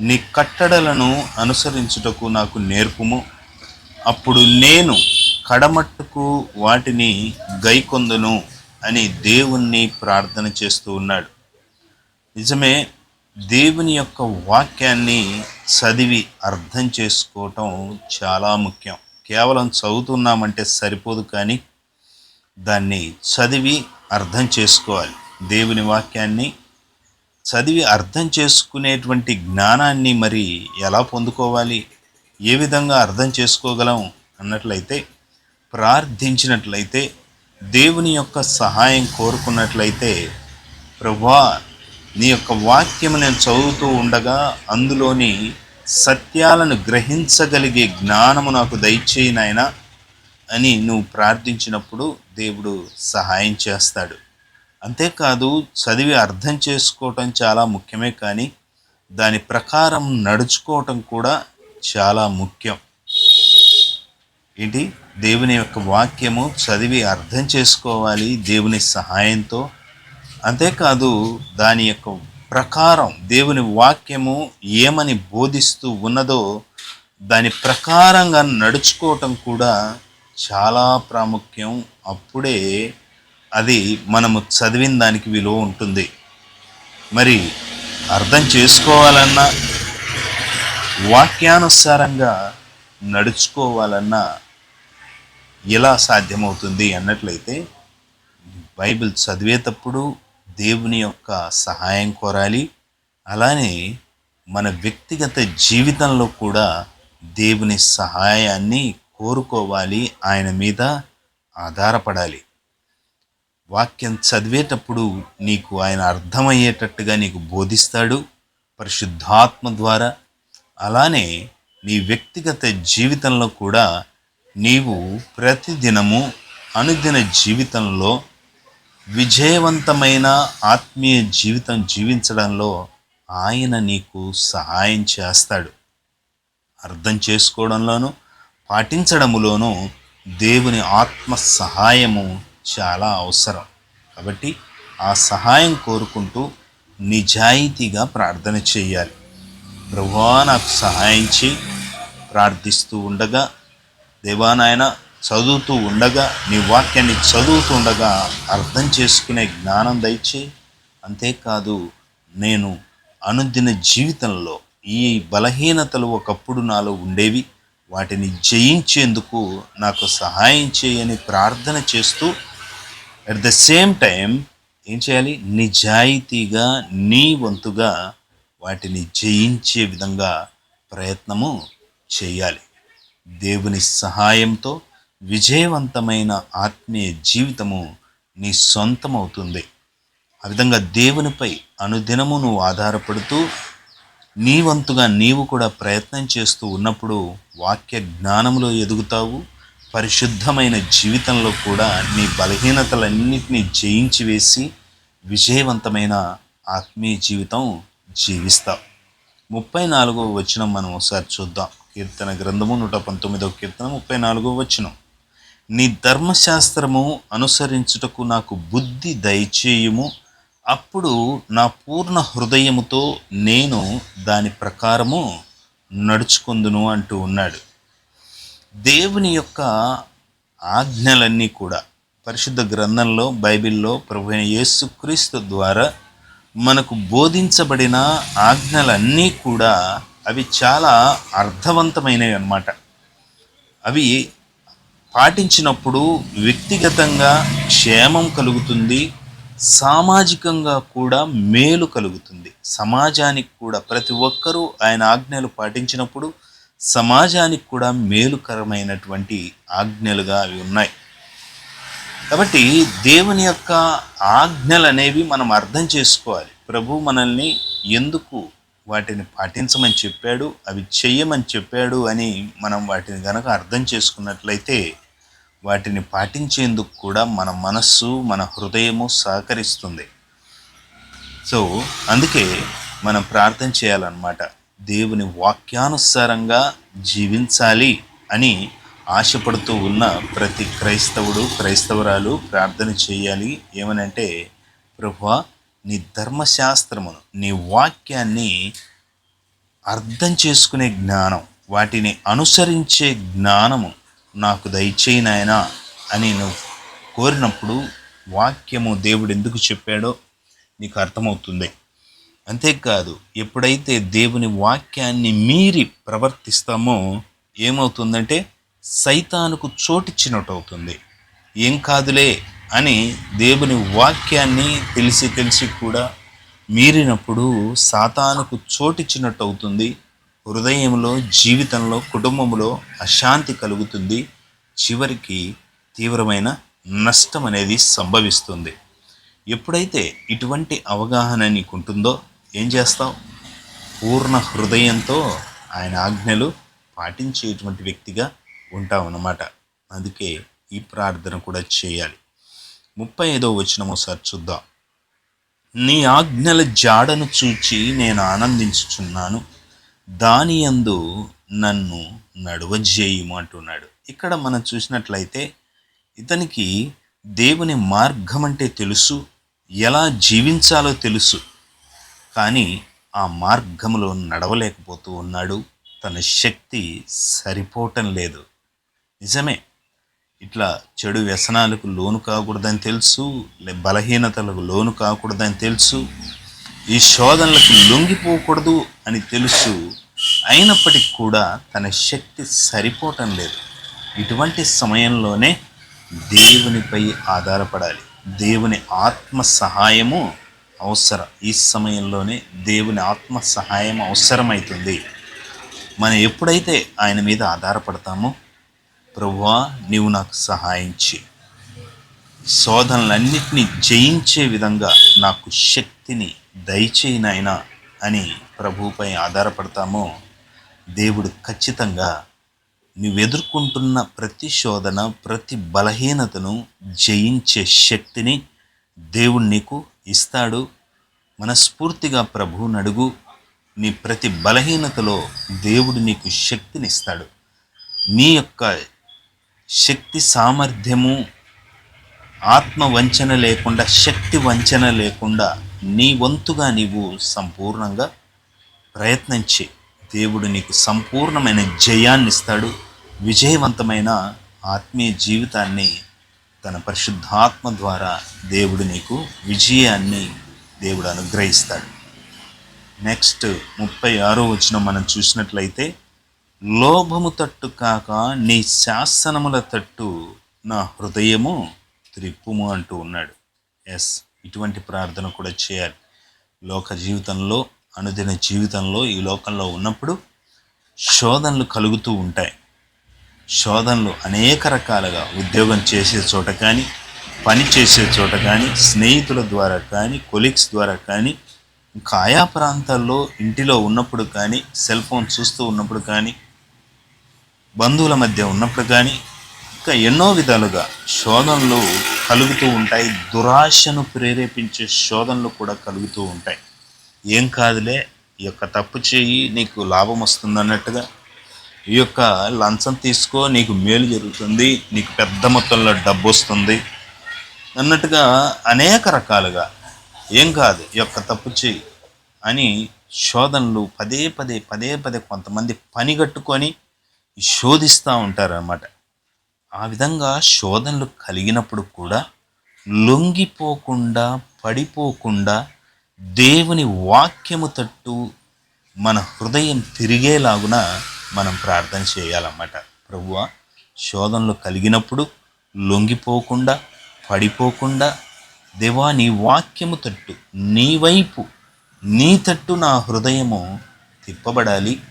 నీ కట్టడలను అనుసరించుటకు నాకు నేర్పుము. అప్పుడు నేను కడమట్టుకు వాటిని గైకొందును అని దేవుణ్ణి ప్రార్థన చేస్తూ ఉన్నాడు. నిజమే దేవుని యొక్క వాక్యాన్ని చదివి అర్థం చేసుకోవటం చాలా ముఖ్యం. కేవలం చదువుతున్నామంటే సరిపోదు కానీ దాన్ని చదివి అర్థం చేసుకోవాలి. దేవుని వాక్యాన్ని చదివి అర్థం చేసుకునేటువంటి జ్ఞానాన్ని మరి ఎలా పొందుకోవాలి? ఏ విధంగా అర్థం చేసుకోగలం? అన్నట్లయితే ప్రార్థించినట్లయితే దేవుని యొక్క సహాయం కోరుకున్నట్లయితే ప్రభా నీ యొక్క వాక్యము నేను చదువుతూ ఉండగా అందులోని సత్యాలను గ్రహించగలిగే జ్ఞానము నాకు దయచేయి నాయన అని నువ్వు ప్రార్థించినప్పుడు దేవుడు సహాయం చేస్తాడు. అంతేకాదు చదివి అర్థం చేసుకోవటం చాలా ముఖ్యమే కానీ దాని ప్రకారం నడుచుకోవటం కూడా చాలా ముఖ్యం. ఏంటి? దేవుని యొక్క వాక్యము చదివి అర్థం చేసుకోవాలి దేవుని సహాయంతో. అంతేకాదు దాని యొక్క ప్రకారం దేవుని వాక్యము ఏమని బోధిస్తూ ఉన్నదో దాని ప్రకారంగా నడుచుకోవటం కూడా చాలా ప్రాముఖ్యం. అప్పుడే అది మనము చదివిన దానికి విలువ ఉంటుంది. మరి అర్థం చేసుకోవాలన్నా వాక్యానుసారంగా నడుచుకోవాలన్నా ఎలా సాధ్యమవుతుంది అన్నట్లయితే బైబిల్ చదివేటప్పుడు దేవుని యొక్క సహాయం కోరాలి. అలానే మన వ్యక్తిగత జీవితంలో కూడా దేవుని సహాయాన్ని కోరుకోవాలి. ఆయన మీద ఆధారపడాలి. వాక్యం చదివేటప్పుడు నీకు ఆయన అర్థమయ్యేటట్టుగా నీకు బోధిస్తాడు పరిశుద్ధాత్మ ద్వారా. అలానే నీ వ్యక్తిగత జీవితంలో కూడా నీవు ప్రతిదినము అనుదిన జీవితంలో విజయవంతమైన ఆత్మీయ జీవితం జీవించడంలో ఆయన నీకు సహాయం చేస్తాడు. అర్థం చేసుకోవడంలోనూ పాటించడములోనూ దేవుని ఆత్మ సహాయము చాలా అవసరం. కాబట్టి ఆ సహాయం కోరుకుంటూ నిజాయితీగా ప్రార్థన చేయాలి. ప్రభువా నాకు సహాయం చేయి ప్రార్థిస్తూ ఉండగా దేవా నాయన చదువుతూ ఉండగా నీ వాక్యాన్ని చదువుతూ ఉండగా అర్థం చేసుకునే జ్ఞానం దయచేయి అంతేకాదు నేను అనుదిన జీవితంలో ఈ బలహీనతలు ఒకప్పుడు నాలో ఉండేవి వాటిని జయించేందుకు నాకు సహాయం చేయని ప్రార్థన చేస్తూ అట్ ద సేమ్ టైం ఏం చేయాలి? నిజాయితీగా నీ వంతుగా వాటిని జయించే విధంగా ప్రయత్నము చేయాలి. దేవుని సహాయంతో విజయవంతమైన ఆత్మీయ జీవితము నీ సొంతమవుతుంది. ఆ విధంగా దేవునిపై అనుదినము నువ్వు ఆధారపడుతూ నీ వంతుగా నీవు కూడా ప్రయత్నం చేస్తూ ఉన్నప్పుడు వాక్య జ్ఞానంలో ఎదుగుతావు. పరిశుద్ధమైన జీవితంలో కూడా నీ బలహీనతలన్నింటినీ జయించి వేసి విజయవంతమైన ఆత్మీయ జీవితం జీవిస్తావు. ముప్పై నాలుగో వచనం మనం ఒకసారి చూద్దాం. కీర్తన గ్రంథము నూట పంతొమ్మిదవ కీర్తన ముప్పై నాలుగో వచనం. నీ ధర్మశాస్త్రము అనుసరించుటకు నాకు బుద్ధి దయచేయుము. అప్పుడు నా పూర్ణ హృదయముతో నేను దాని ప్రకారము నడుచుకుందును అంటూ ఉన్నాడు. దేవుని యొక్క ఆజ్ఞలన్నీ కూడా పరిశుద్ధ గ్రంథంలో బైబిల్లో ప్రభు యేసుక్రీస్తు ద్వారా మనకు బోధించబడిన ఆజ్ఞలన్నీ కూడా అవి చాలా అర్థవంతమైనవి అన్నమాట. అవి పాటించినప్పుడు వ్యక్తిగతంగా క్షేమం కలుగుతుంది సామాజికంగా కూడా మేలు కలుగుతుంది. సమాజానికి కూడా ప్రతి ఒక్కరూ ఆయన ఆజ్ఞలు పాటించినప్పుడు సమాజానికి కూడా మేలుకరమైనటువంటి ఆజ్ఞలుగా అవి ఉన్నాయి. కాబట్టి దేవుని యొక్క ఆజ్ఞలు అనేవి మనం అర్థం చేసుకోవాలి. ప్రభు మనల్ని ఎందుకు వాటిని పాటించమని చెప్పాడు అవి చెయ్యమని చెప్పాడు అని మనం వాటిని గనక అర్థం చేసుకున్నట్లయితే వాటిని పాటించేందుకు కూడా మన మనస్సు మన హృదయము సహకరిస్తుంది. సో అందుకే మనం ప్రార్థన చేయాలన్నమాట. దేవుని వాక్యానుసారంగా జీవించాలి అని ఆశపడుతూ ఉన్న ప్రతి క్రైస్తవుడు క్రైస్తవరాలు ప్రార్థన చేయాలి. ఏమనంటే ప్రభా నీ ధర్మశాస్త్రమును నీ వాక్యాన్ని అర్థం చేసుకునే జ్ఞానం వాటిని అనుసరించే జ్ఞానము నాకు దయచేయి నాయనా అని నువ్వు కోరినప్పుడు వాక్యము దేవుడు ఎందుకు చెప్పాడో నీకు అర్థమవుతుంది. అంతేకాదు ఎప్పుడైతే దేవుని వాక్యాన్ని మీరి ప్రవర్తిస్తామో ఏమవుతుందంటే సైతానుకు చోటిచ్చినట్టు అవుతుంది ఏం కాదులే అని దేవుని వాక్యాన్ని తెలిసి తెలిసి కూడా మీరినప్పుడు సాతానుకు చోటిచ్చినట్టు అవుతుంది హృదయంలో జీవితంలో కుటుంబంలో అశాంతి కలుగుతుంది. చివరికి తీవ్రమైన నష్టం అనేది సంభవిస్తుంది. ఎప్పుడైతే ఇటువంటి అవగాహన నీకుంటుందో ఏం చేస్తావు పూర్ణ హృదయంతో ఆయన ఆజ్ఞలు పాటించేటువంటి వ్యక్తిగా ఉంటావు అన్నమాట. అందుకే ఈ ప్రార్థన కూడా చేయాలి. ముప్పై ఐదో వచనం ఒకసారి చూద్దాం. నీ ఆజ్ఞల జాడను చూచి నేను ఆనందించుచున్నాను. దాని యందు నన్ను నడువజేయము అంటున్నాడు. ఇక్కడ మనం చూసినట్లయితే ఇతనికి దేవుని మార్గం అంటే తెలుసు ఎలా జీవించాలో తెలుసు. కానీ ఆ మార్గంలో నడవలేకపోతూ ఉన్నాడు. తన శక్తి సరిపోవటం లేదు. నిజమే. ఇట్లా చెడు వ్యసనాలకు లోను కాకూడదని తెలుసు లే- బలహీనతలకు లోను కాకూడదని తెలుసు ఈ శోధనలకు లొంగిపోకూడదు అని తెలుసు. అయినప్పటికీ కూడా తన శక్తి సరిపోవటం లేదు. ఇటువంటి సమయంలోనే దేవునిపై ఆధారపడాలి. దేవుని ఆత్మ సహాయము అవసరం. ఈ సమయంలోనే దేవుని ఆత్మ సహాయం అవసరమవుతుంది మనం ఎప్పుడైతే ఆయన మీద ఆధారపడతామో ప్రభువా నీవు నాకు సహాయించి చేయి శోధనలన్నిటినీ జయించే విధంగా నాకు శక్తిని దయచేయి నాయనా అని ప్రభువుపై ఆధారపడతామో దేవుడు ఖచ్చితంగా నువ్వు ఎదుర్కొంటున్న ప్రతి శోధన ప్రతి బలహీనతను జయించే శక్తిని దేవుడు నీకు ఇస్తాడు. మనస్ఫూర్తిగా ప్రభువుని అడుగు నీ ప్రతి బలహీనతలో దేవుడు నీకు శక్తిని ఇస్తాడు నీ యొక్క శక్తి సామర్థ్యము ఆత్మ వంచన లేకుండా శక్తి వంచన లేకుండా నీ వంతుగా నీవు సంపూర్ణంగా ప్రయత్నించి దేవుడు నీకు సంపూర్ణమైన జయాన్ని ఇస్తాడు విజయవంతమైన ఆత్మీయ జీవితాన్ని తన పరిశుద్ధాత్మ ద్వారా దేవుడు నీకు విజయాన్ని దేవుడు అనుగ్రహిస్తాడు. నెక్స్ట్ ముప్పై ఆరో వచ్చిన మనం చూసినట్లయితే లోభము తట్టు కాక నీ శాసనముల తట్టు నా హృదయము త్రిప్పుము అంటూ ఉన్నాడు. ఎస్ ఇటువంటి ప్రార్థన కూడా చేయాలి. లోక జీవితంలో అనుదిన జీవితంలో ఈ లోకంలో ఉన్నప్పుడు శోధనలు కలుగుతూ ఉంటాయి. శోధనలు అనేక రకాలుగా ఉద్యోగం చేసే చోట కానీ పని చేసే చోట కానీ స్నేహితుల ద్వారా కానీ కొలీగ్స్ ద్వారా కానీ ఇంకా ఆయా ప్రాంతాల్లో ఇంటిలో ఉన్నప్పుడు కానీ సెల్ ఫోన్ చూస్తూ ఉన్నప్పుడు కానీ బంధువుల మధ్య ఉన్నప్పుడు కానీ ఇంకా ఎన్నో విధాలుగా శోధనలు కలుగుతూ ఉంటాయి. దురాశను ప్రేరేపించే శోధనలు కూడా కలుగుతూ ఉంటాయి. ఏం కాదులే ఈ యొక్క తప్పు చేయి నీకు లాభం వస్తుంది అన్నట్టుగా ఈ యొక్క లంచం తీసుకో నీకు మేలు జరుగుతుంది నీకు పెద్ద మొత్తంలో డబ్బు వస్తుంది. అన్నట్టుగా అనేక రకాలుగా ఏం కాదు ఈ యొక్క తప్పు చేయి అని శోధనలు పదే పదే పదే పదే కొంతమంది పనిగట్టుకొని శోధిస్తూ ఉంటారన్నమాట. ఆ విధంగా శోధనలు కలిగినప్పుడు కూడా లొంగిపోకుండా పడిపోకుండా దేవుని వాక్యము తట్టు మన హృదయం తిరిగేలాగున మనం ప్రార్థన చేయాలన్నమాట. ప్రభువ శోధనలు కలిగినప్పుడు లొంగిపోకుండా పడిపోకుండా దేవా నీ వాక్యము తట్టు నీ వైపు నీ తట్టు నా హృదయము తిప్పబడాలి.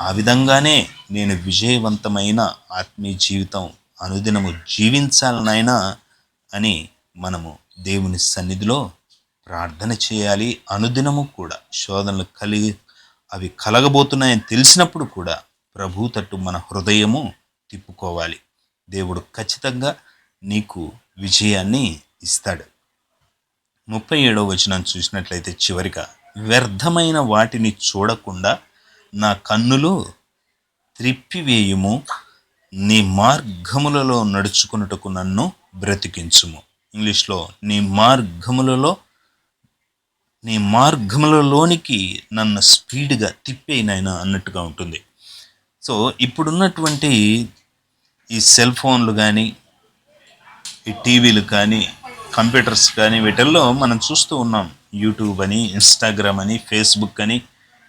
ఆ విధంగానే నేను విజయవంతమైన ఆత్మీయ జీవితం అనుదినము జీవించాలనైనా అని మనము దేవుని సన్నిధిలో ప్రార్థన చేయాలి. అనుదినము కూడా శోధనలు కలిగి అవి కలగబోతున్నాయని తెలిసినప్పుడు కూడా ప్రభు తట్టు మన హృదయము తిప్పుకోవాలి. దేవుడు ఖచ్చితంగా నీకు విజయాన్ని ఇస్తాడు. ముప్పై ఏడవ వచనం చూసినట్లయితే చివరిగా వ్యర్థమైన వాటిని చూడకుండా నా కన్నులు త్రిప్పివేయుము నీ మార్గములలో నడుచుకున్నటకు నన్ను బ్రతికించుము. ఇంగ్లీష్లో నీ మార్గములలో నీ మార్గములలోనికి నన్ను స్పీడ్గా తిప్పేనైనా అన్నట్టుగా ఉంటుంది. సో ఇప్పుడున్నటువంటి ఈ సెల్ ఫోన్లు కానీ ఈ టీవీలు కానీ కంప్యూటర్స్ కానీ వీటిల్లో మనం చూస్తూ ఉన్నాం. యూట్యూబ్ అని ఇన్స్టాగ్రామ్ అని ఫేస్బుక్ అని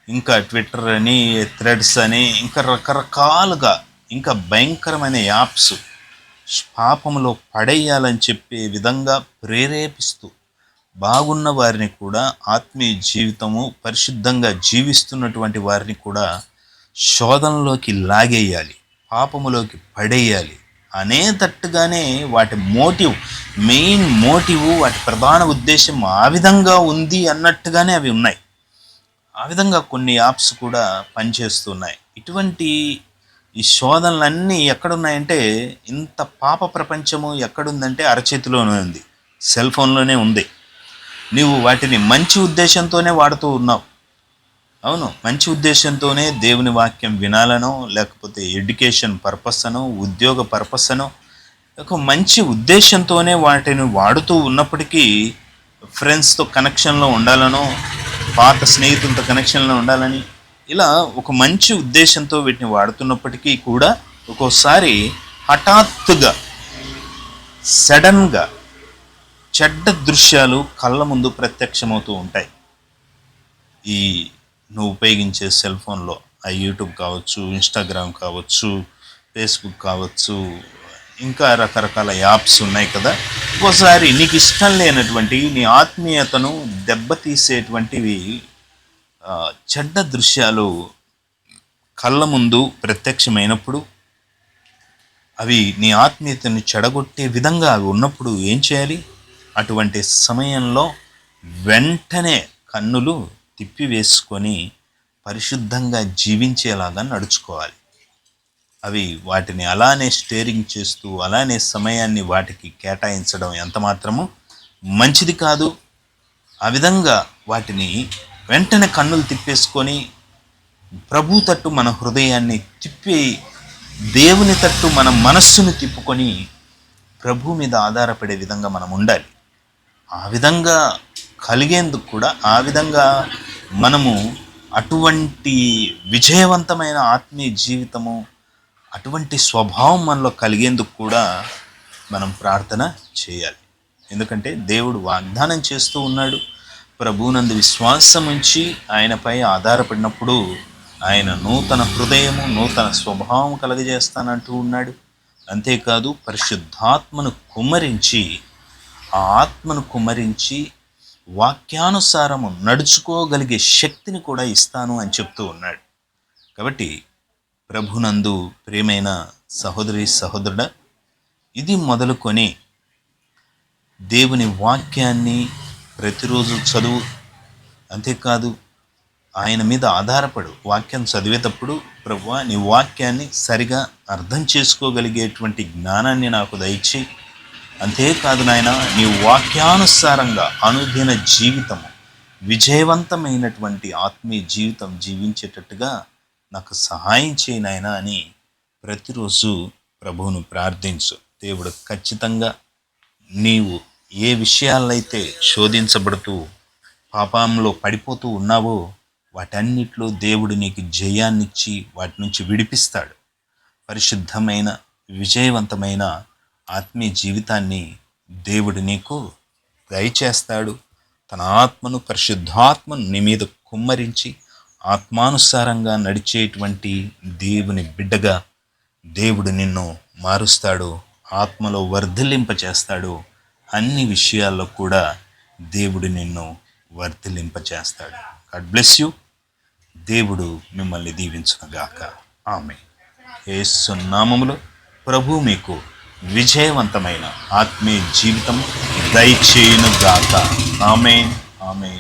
ఇంకా ట్విట్టర్ అని థ్రెడ్స్ అని ఇంకా రకరకాలుగా ఇంకా భయంకరమైన యాప్స్ పాపంలో పడేయాలని చెప్పే విధంగా ప్రేరేపిస్తూ బాగున్న వారిని కూడా ఆత్మీయ జీవితము పరిశుద్ధంగా జీవిస్తున్నటువంటి వారిని కూడా శోధనలోకి లాగేయాలి పాపములోకి పడేయాలి అనేటట్టుగానే వాటి మోటివ్ మెయిన్ మోటివ్ వాటి ప్రధాన ఉద్దేశం ఆ విధంగా ఉంది అన్నట్టుగానే అవి ఉన్నాయి. ఆ విధంగా కొన్ని యాప్స్ కూడా పనిచేస్తున్నాయి. ఇటువంటి ఈ శోధనలన్నీ ఎక్కడున్నాయంటే ఇంత పాప ప్రపంచము ఎక్కడుందంటే అరచేతిలోనే ఉంది సెల్ ఫోన్లోనే ఉంది. నీవు వాటిని మంచి ఉద్దేశంతోనే వాడుతూ ఉన్నావు. అవును మంచి ఉద్దేశంతోనే దేవుని వాక్యం వినాలనో లేకపోతే ఎడ్యుకేషన్ పర్పస్ అనో ఉద్యోగ పర్పస్ అనో ఒక మంచి ఉద్దేశంతోనే వాటిని వాడుతూ ఉన్నప్పటికీ ఫ్రెండ్స్తో కనెక్షన్లో ఉండాలనో పాత స్నేహితులతో కనెక్షన్లో ఉండాలని ఇలా ఒక మంచి ఉద్దేశంతో వీటిని వాడుతున్నప్పటికీ కూడా ఒక్కోసారి హఠాత్తుగా సడన్గా చెడ్డ దృశ్యాలు కళ్ళ ముందు ప్రత్యక్షమవుతూ ఉంటాయి. ఈ నువ్వు ఉపయోగించే సెల్ ఫోన్లో ఆ యూట్యూబ్ కావచ్చు ఇన్స్టాగ్రామ్ కావచ్చు ఫేస్బుక్ కావచ్చు ఇంకా రకరకాల యాప్స్ ఉన్నాయి కదా. ఒక్కోసారి నీకు ఇష్టం లేనటువంటి నీ ఆత్మీయతను దెబ్బతీసేటువంటివి చెడ్డ దృశ్యాలు కళ్ళ ముందు ప్రత్యక్షమైనప్పుడు అవి నీ ఆత్మీయతను చెడగొట్టే విధంగా అవి ఉన్నప్పుడు ఏం చేయాలి? అటువంటి సమయంలో వెంటనే కన్నులు తిప్పివేసుకొని పరిశుద్ధంగా జీవించేలాగా నడుచుకోవాలి. అవి వాటిని అలానే స్టేరింగ్ చేస్తూ అలానే సమయాన్ని వాటికి కేటాయించడం ఎంత మాత్రము మంచిది కాదు. ఆ విధంగా వాటిని వెంటనే కన్నులు తిప్పేసుకొని ప్రభు తట్టు మన హృదయాన్ని తిప్పి దేవుని తట్టు మన మనస్సును తిప్పుకొని ప్రభు మీద ఆధారపడే విధంగా మనం ఉండాలి. ఆ విధంగా కలిగేందుకు కూడా ఆ విధంగా మనము అటువంటి విజయవంతమైన ఆత్మీయ జీవితము అటువంటి స్వభావం మనలో కలిగేందుకు కూడా మనం ప్రార్థన చేయాలి. ఎందుకంటే దేవుడు వాగ్దానం చేస్తూ ఉన్నాడు. ప్రభునందు విశ్వాసం ఉంచి ఆయనపై ఆధారపడినప్పుడు ఆయన నూతన హృదయము నూతన స్వభావం కలగజేస్తానంటూ ఉన్నాడు. అంతేకాదు పరిశుద్ధాత్మను కుమ్మరించి ఆ ఆత్మను కుమ్మరించి వాక్యానుసారము నడుచుకోగలిగే శక్తిని కూడా ఇస్తాను అని చెప్తూ ఉన్నాడు. కాబట్టి ప్రభునందు ప్రియమైన సహోదరి సహోదరుడ ఇది మొదలుకొని దేవుని వాక్యాన్ని ప్రతిరోజు చదువు. అంతేకాదు ఆయన మీద ఆధారపడు. వాక్యం చదివేటప్పుడు ప్రభు నీ వాక్యాన్ని సరిగా అర్థం చేసుకోగలిగేటువంటి జ్ఞానాన్ని నాకు దయచి అంతేకాదు నాయన నీ వాక్యానుసారంగా అనుదిన జీవితము విజయవంతమైనటువంటి ఆత్మీయ జీవితం జీవించేటట్టుగా నాకు సహాయం చేయనాయన అని ప్రతిరోజు ప్రభువును ప్రార్థించు. దేవుడు ఖచ్చితంగా నీవు ఏ విషయాలైతే శోధించబడుతూ పాపంలో పడిపోతూ ఉన్నావో వాటన్నిటిలో దేవుడు నీకు జయాన్నిచ్చి వాటి నుంచి విడిపిస్తాడు. పరిశుద్ధమైన విజయవంతమైన ఆత్మీయ జీవితాన్ని దేవుడు నీకు దయచేస్తాడు. తన ఆత్మను పరిశుద్ధాత్మను నీ మీద కుమ్మరించి ఆత్మానుసారంగా నడిచేటువంటి దేవుని బిడ్డగా దేవుడు నిన్ను మారుస్తాడు ఆత్మలో వర్ధిల్లింపచేస్తాడు. అన్ని విషయాల్లో కూడా దేవుడు నిన్ను వర్ధిల్లింపచేస్తాడు. గాడ్ బ్లెస్ యూ దేవుడు మిమ్మల్ని దీవించునుగాక. ఆమె యేసు నామములో ప్రభు మీకు విజయవంతమైన ఆత్మీయ జీవితం దయచేయునుగాక. ఆమె ఆమె ఆమె